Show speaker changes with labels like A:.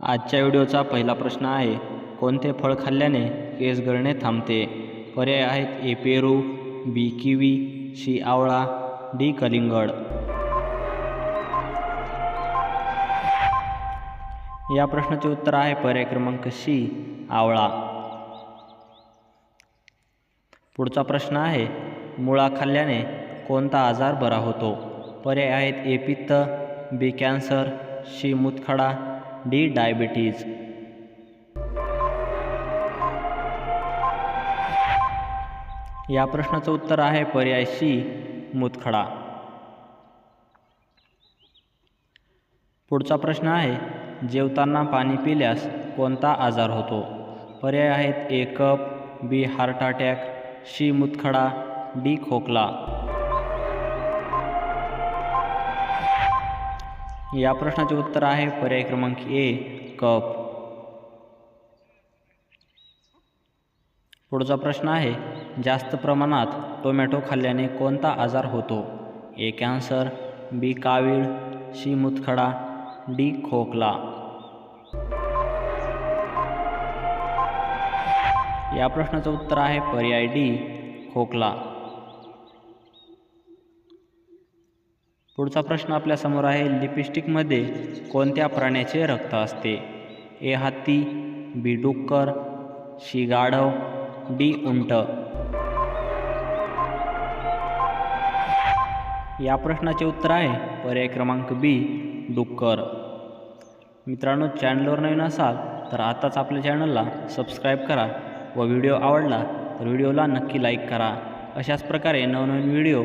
A: आजच्या व्हिडिओचा पहिला प्रश्न आहे कोणते फळ खाल्ल्याने केस गळणे थांबते? पर्याय आहेत ए पेरू बी किवी सी आवळा डी कलिंगड. या प्रश्नाचे उत्तर आहे पर्याय क्रमांक सी आवळा. पुढचा प्रश्न आहे मुळा खाल्ल्याने कोणता आजार बरा होतो? पर्याय आहेत ए पित्त बी कॅन्सर सी मूतखडा डी डायबिटीज. या प्रश्नाचं उत्तर आहे पर्याय सी मुतखडा पुढचा प्रश्न आहे जेवताना पाणी पिल्यास कोणता आजार होतो? पर्याय आहेत A cup B heart attack C मुतखडा D खोकला. या प्रश्नाचे उत्तर आहे. पर्याय क्रमांक ए कप. पुढचा प्रश्न आहे जास्त प्रमाणात टोमॅटो खाल्ल्याने कोणता आजार होतो? ए कॅन्सर बी कावीळ सी मुतखडा डी खोकला. या प्रश्नाचं उत्तर आहे पर्याय डी खोकला. पुढचा प्रश्न आपल्यासमोर आहे लिपस्टिकमध्ये कोणत्या प्राण्याचे रक्त असते? ए हत्ती बी डुक्कर सी गाढव डी उंट. या प्रश्नाचे उत्तर आहे पर्याय क्रमांक बी डुक्कर. मित्रांनो चॅनलवर नवीन असाल तर आताच आपल्या चॅनलला सबस्क्राईब करा व व्हिडिओ आवडला तर व्हिडिओला नक्की लाईक करा. अशाच प्रकारे नवनवीन व्हिडिओ